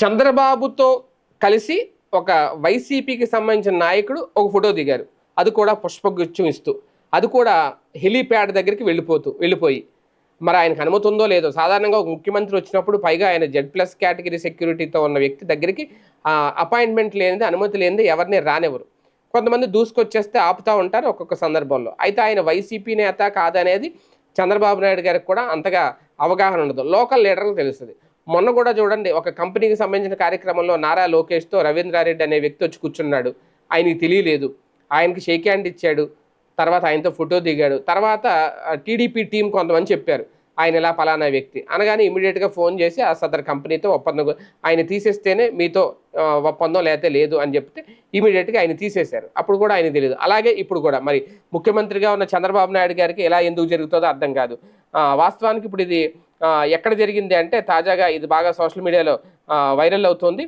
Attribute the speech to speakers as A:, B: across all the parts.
A: చంద్రబాబుతో కలిసి ఒక వైసీపీకి సంబంధించిన నాయకుడు ఒక ఫోటో దిగారు. అది కూడా పుష్పగుచ్చం ఇస్తూ. అది కూడా హెలీప్యాడ్ దగ్గరికి వెళ్ళిపోతూ వెళ్ళిపోయి. మరి ఆయనకు అనుమతి ఉందో లేదో సాధారణంగా ఒక ముఖ్యమంత్రి వచ్చినప్పుడు పైగా ఆయన జెడ్ ప్లస్ కేటగిరీ సెక్యూరిటీతో ఉన్న వ్యక్తి దగ్గరికి అపాయింట్మెంట్ లేనిది అనుమతి లేనిది ఎవరిని రానివ్వరు. కొంతమంది దూసుకొచ్చేస్తే ఆపుతా ఉంటారు ఒక్కొక్క సందర్భంలో. అయితే ఆయన వైసీపీ నేత కాదనేది చంద్రబాబు నాయుడు గారికి కూడా అంతగా అవగాహన ఉండదు. లోకల్ లీడర్లు తెలుస్తుంది. మొన్న కూడా చూడండి ఒక కంపెనీకి సంబంధించిన కార్యక్రమంలో నారా లోకేష్తో రవీంద్రారెడ్డి అనే వ్యక్తి వచ్చి కూర్చున్నాడు. ఆయనకి తెలియలేదు. ఆయనకి షేక్ హ్యాండ్ ఇచ్చాడు. తర్వాత ఆయనతో ఫోటో దిగాడు. తర్వాత టీడీపీ టీం కొంతమంది చెప్పారు ఆయన ఇలా పలానా వ్యక్తి. అనగానే ఇమీడియట్గా ఫోన్ చేసి ఆ సదర్ కంపెనీతో ఒప్పందం ఆయన తీసేస్తేనే మీతో ఒప్పందం లేకపోతే లేదు అని చెప్తే ఇమీడియట్గా ఆయన తీసేశారు. అప్పుడు కూడా ఆయన తెలియదు. అలాగే ఇప్పుడు కూడా మరి ముఖ్యమంత్రిగా ఉన్న చంద్రబాబు నాయుడు గారికి ఎలా ఎందుకు జరుగుతుందో అర్థం కాదు. వాస్తవానికి ఇప్పుడు ఇది ఎక్కడ జరిగింది అంటే తాజాగా ఇది బాగా సోషల్ మీడియాలో వైరల్ అవుతోంది.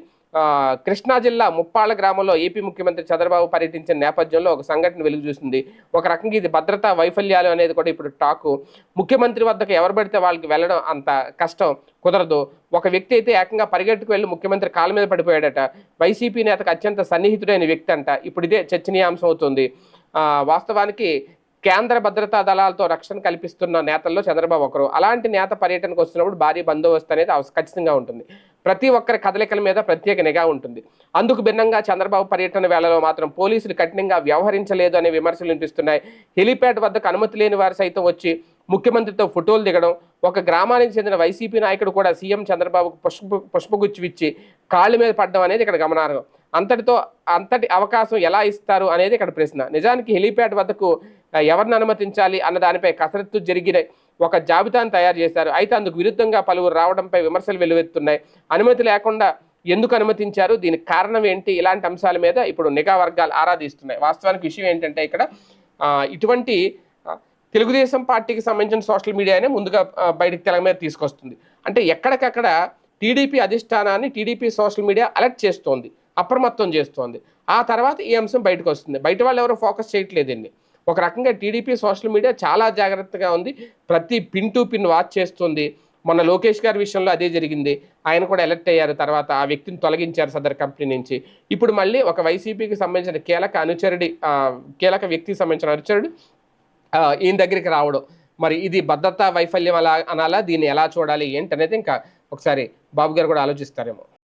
A: కృష్ణా జిల్లా ముప్పాళ్ళ గ్రామంలో ఏపీ ముఖ్యమంత్రి చంద్రబాబు పర్యటించిన నేపథ్యంలో ఒక సంఘటన వెలుగు చూసింది ఒక రకంగా ఇది భద్రతా వైఫల్యాలు అనేది కూడా ఇప్పుడు టాకు. ముఖ్యమంత్రి వద్దకు ఎవరు పడితే వాళ్ళకి వెళ్ళడం అంత కష్టం కుదరదు. ఒక వ్యక్తి అయితే ఏకంగా పరిగెట్టుకు వెళ్ళి ముఖ్యమంత్రి కాళ్ళ మీద పడిపోయాడట. వైసీపీ నేతకు అత్యంత సన్నిహితుడైన వ్యక్తి అంట. ఇప్పుడు ఇదే చర్చనీయాంశం అవుతుంది. వాస్తవానికి కేంద్ర భద్రతా దళాలతో రక్షణ కల్పిస్తున్న నేతల్లో చంద్రబాబు ఒకరు. అలాంటి నేత పర్యటనకు వస్తున్నప్పుడు భారీ బందోబస్తు అనేది అవస- ఖచ్చితంగా ఉంటుంది. ప్రతి ఒక్కరి కదలికల మీద ప్రత్యేక నిఘా ఉంటుంది. అందుకు భిన్నంగా చంద్రబాబు పర్యటన వేళలో మాత్రం పోలీసులు కఠినంగా వ్యవహరించలేదు అనే విమర్శలు వినిపిస్తున్నాయి. హెలిప్యాడ్ వద్దకు అనుమతి లేని వారు సైతం వచ్చి ముఖ్యమంత్రితో ఫోటోలు దిగడం ఒక గ్రామానికి చెందిన వైసీపీ నాయకుడు కూడా సీఎం చంద్రబాబుకు పుష్ప పుష్పగుచ్చి ఇచ్చి కాళ్ళ మీద పడడం అనేది ఇక్కడ గమనార్హం. అంతటితో అంతటి అవకాశం ఎలా ఇస్తారు అనేది ఇక్కడ ప్రశ్న. నిజానికి హెలీప్యాడ్ వద్దకు ఎవరిని అనుమతించాలి అన్న దానిపై కసరత్తు జరిగిన ఒక జాబితాను తయారు చేశారు. అయితే అందుకు విరుద్ధంగా పలువురు రావడంపై విమర్శలు వెలువెత్తున్నాయి. అనుమతి లేకుండా ఎందుకు అనుమతించారు? దీనికి కారణం ఏంటి? ఇలాంటి అంశాల మీద ఇప్పుడు నిఘా వర్గాలు ఆరాధిస్తున్నాయి. వాస్తవానికి విషయం ఏంటంటే ఇక్కడ ఇటువంటి తెలుగుదేశం పార్టీకి సంబంధించిన సోషల్ మీడియానే ముందుగా బయటకు తెలంగాణ మీద తీసుకొస్తుంది. అంటే ఎక్కడికక్కడ టీడీపీ అధిష్టానాన్ని టీడీపీ సోషల్ మీడియా అలర్ట్ చేస్తోంది. అప్రమత్తం చేస్తోంది. ఆ తర్వాత ఈ అంశం బయటకు వస్తుంది. బయట వాళ్ళు ఎవరు ఫోకస్ చేయట్లేదండి ఒక రకంగా టీడీపీ సోషల్ మీడియా చాలా జాగ్రత్తగా ఉంది. ప్రతి పిన్ టు పిన్ వాచ్ చేస్తుంది. మొన్న లోకేష్ గారి విషయంలో అదే జరిగింది. ఆయన కూడా ఎలక్ట్ అయ్యారు. తర్వాత ఆ వ్యక్తిని తొలగించారు సదర్ కంపెనీ నుంచి. ఇప్పుడు మళ్ళీ ఒక వైసీపీకి సంబంధించిన కీలక అనుచరుడి కీలక వ్యక్తికి సంబంధించిన అనుచరుడు ఈయన దగ్గరికి రావడం. మరి ఇది భద్రతా వైఫల్యం అలా అనాలా? దీన్ని ఎలా చూడాలి? ఏంటనేది ఇంకా ఒకసారి బాబు గారు కూడా ఆలోచిస్తారేమో.